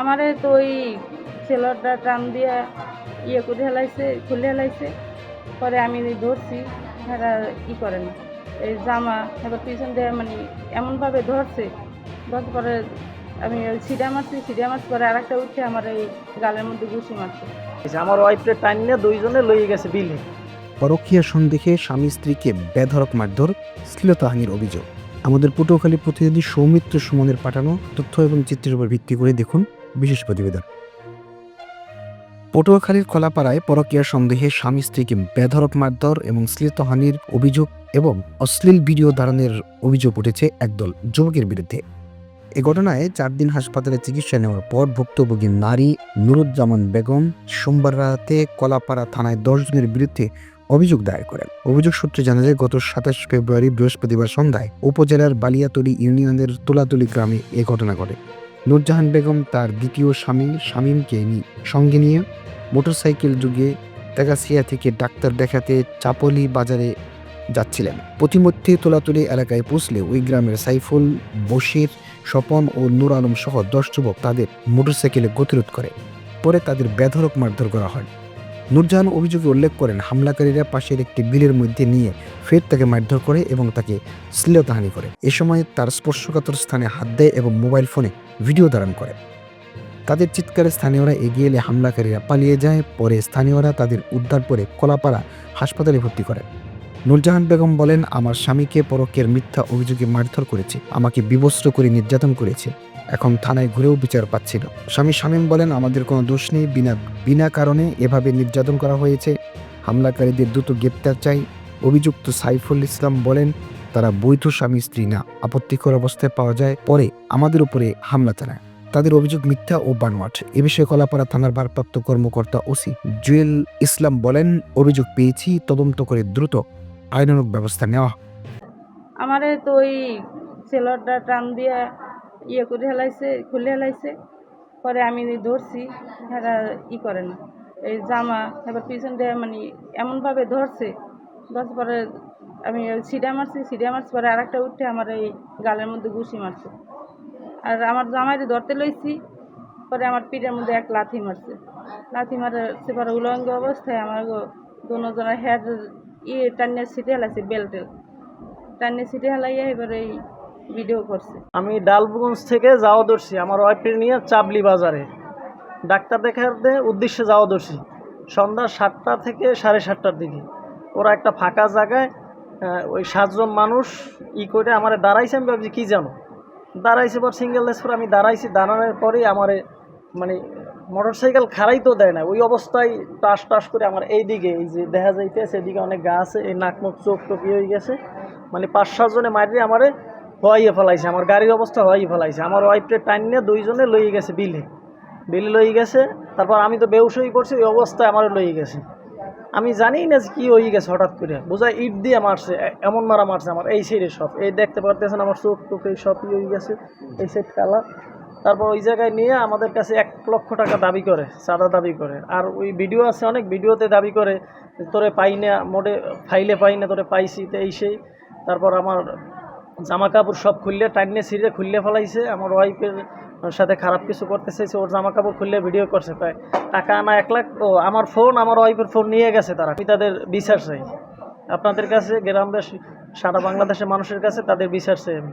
আমারে তো ওই ছেলেটা টান দিয়ে ইয়ে করে হেলাইছে খুলে হেলাইছে। পরে আমি ধরছি এরা ই করে না। এই জামা এবার পিছন দিয়ে মানে এমনভাবে ধরছে ধরার পরে আমি ওই সিডা মারছি সিডা মারছি পরে আর একটা উঠে আমার এই গালের মধ্যে ঘুষি মারছে। আমার ওয়াইফরে টাইম নিয়ে দুইজনে লইয়ে গেছে বিলে পরকীয়া সন্দেহে স্বামী স্ত্রীকে বেধরক মারধর শ্লীলতাহানির অভিযোগ। আমাদের পটুয়াখালী প্রতিনিধি সৌমিত্র সুমনের পাঠানো তথ্য এবং চিত্রের উপর ভিত্তি করে দেখুন বিশেষ প্রতিবেদন। পটুয়াখালীর কলাপাড়ায় পরকীয়া সন্দেহে স্বামী স্ত্রীকে বেধরক মারধর এবং শ্লীলতাহানির অভিযোগ এবং অশ্লীল ভিডিও ধারণের অভিযোগ উঠেছে একদল যুবকের বিরুদ্ধে। এ ঘটনায় চার দিন হাসপাতালে চিকিৎসা নেওয়ার পর ভুক্তভোগী নারী নুরুজ্জামান বেগম সোমবার রাতে কলাপাড়া থানায় দশ জনের বিরুদ্ধে অভিযোগ দায়ের করেন। অভিযোগ সূত্রে জানা যায়, গত সাতাশ ফেব্রুয়ারি বৃহস্পতিবার সন্ধ্যায় উপজেলার বালিয়াতলি ইউনিয়নের তোলাতুলি গ্রামে এ ঘটনা ঘটে। নুরজাহান বেগম তার দ্বিতীয় স্বামী শামীমকে সঙ্গে নিয়ে মোটরসাইকেল যুগে তেগাসিয়া থেকে ডাক্তার দেখাতে চাপলি বাজারে যাচ্ছিলেন। প্রতিমধ্যে তোলাতুলি এলাকায় পৌঁছলে ওই গ্রামের সাইফুল, বশির, স্বপন ও নূর আলম সহ দশ যুবক তাদের মোটরসাইকেলে গতিরোধ করে। পরে তাদের বেধরক মারধর করা হয়। নূরজাহান অভিযোগে উল্লেখ করেন, হামলাকারীরা পাশের একটি বিলের মধ্যে নিয়ে ফের তাকে মারধর করে এবং তাকে শ্লীলতাহানি করে। এ সময় তার স্পর্শকাতর স্থানে হাত দেয় এবং মোবাইল ফোনে ভিডিও ধারণ করে। তাদের চিৎকারে স্থানীয়রা এগিয়ে এলে হামলাকারীরা পালিয়ে যায়, পরে স্থানীয়রা তাদের উদ্ধার করে কলাপাড়া হাসপাতালে ভর্তি করে। নূরজাহান বেগম বলেন, আমার স্বামীকে পরকের মিথ্যা অভিযোগে মারধর করেছে, আমাকে বিবস্ত্র করে নির্যাতন করেছে। এখন থানায় ঘুরেও বিচার পাচ্ছিল। স্বামী শামীম বলেন, আমাদের কোনো দোষ নেই। বিনা বিনা কারণে এভাবে নির্যাতন করা হয়েছে। হামলাকারীদের দ্রুত গ্রেপ্তার চাই। অভিযুক্ত সাইফুল ইসলাম বলেন, তারা বৈধ স্বামী, স্ত্রী না। আপত্তিকর অবস্থায় পাওয়া যায়। পরে আমাদের উপরে হামলা চালায়। তাদের অভিযোগ মিথ্যা ও বানমাট এ বিষয়ে কলাপাড়া থানার ভারপ্রাপ্ত কর্মকর্তা ওসি জুয়েল ইসলাম বলেন, অভিযোগ পেয়েছি। তদন্ত করে দ্রুত আইনানুগ ব্যবস্থা নেওয়া। আমারে তো ওই ছেলেটা টান দিয়ে ইয়ে করে হেলাইছে, খুলে হেলাইছে। পরে আমি ধরছি এরা ই করে না। এই জামা, এবার পিছন দিয়ে মানে এমনভাবে ধরছে, ধরার পরে আমি সিডা মারছি সিডা মারছি, পরে আর একটা উঠে আমার এই গালের মধ্যে ঘুষি মারছে। আর আমার জামাইরে ধরতে লইছি, পরে আমার পিঠের মধ্যে এক লাথি মারছে। লাথি মারে সে পরে উলঙ্গ অবস্থায় আমার দুজনের হেড ইয়ে টানিয়ে সিটে হেলাইছে, বেল্টে। টানিয়ে সিটে হেলাইয়া এবার এই ভিডিও করছে। আমি ডালবগঞ্জ থেকে যাওয়া দর্শি আমার ওয়াইফকে নিয়ে চাবলি বাজারে। ডাক্তার দেখাতে উদ্দেশ্যে যাওয়া দর্শি সন্ধ্যা সাতটা থেকে সাড়ে সাতটার দিকে। ওরা একটা ফাঁকা জায়গায় ওই সাতজন মানুষ ই করে আমার দাঁড়াইছে, আমি ভাবছি কী জানো? দাঁড়াইছে পর সিঙ্গেল লেস পর আমি দাঁড়াইছি, দাঁড়ানোর পরেই আমারে মানে মোটর সাইকেল খাড়াই তো দেয় না। ওই অবস্থায় টাস টাস করে আমার এই দিকে এই যে দেখা যাইতেছে, এদিকে অনেক গা আছে, এই নাক মুখ চোখ টোক হয়ে গেছে। মানে পাঁচ সাতজনে মারিয়ে আমারে হওয়াইয়ে ফেলাইছে, আমার গাড়ির অবস্থা হওয়াই ফেলাইছে। আমার ওয়াইফকে টাইম নিয়ে দুইজনে লইয়ে গেছে বিলে। বিলে লইয়ে গেছে, তারপর আমি তো বেউস করছি, ওই অবস্থায় আমারও লইয়ে গেছে। আমি জানি না যে কী হয়ে গেছে হঠাৎ করে। বোঝায় ইট দিয়ে মারছে এমন মারা মারছে আমার, এই সাইডে সব। এই দেখতে পারতেছেন আমার চোখ টোক এই সব ইয়ে হয়ে গেছে, এই সাইড কালা। তারপর ওই জায়গায় নিয়ে আমাদের কাছে এক লক্ষ টাকা দাবি করে, চাঁদা দাবি করে। আর ওই ভিডিও আছে অনেক ভিডিওতে দাবি করে, তোরে পাই না মোডে ফাইলে পাই না, তোরে পাইছি, তো এই সেই। তারপর আমার জামা কাপড় সব খুললে, টাইনে ছিঁড়ে খুললে ফেলাইছে। আমার ওয়াইফের সাথে খারাপ কিছু করতে চাইছে ওর জামা কাপড় খুললে ভিডিও করছে। প্রায় টাকা আনা এক লাখ? ও, আমার ফোন আমার ওয়াইফের ফোন নিয়ে গেছে তারা, আমি তাদের বিচার চাই। আপনাদের কাছে গ্রামবাসী, সারা বাংলাদেশের মানুষের কাছে তাদের বিচার চাই আমি।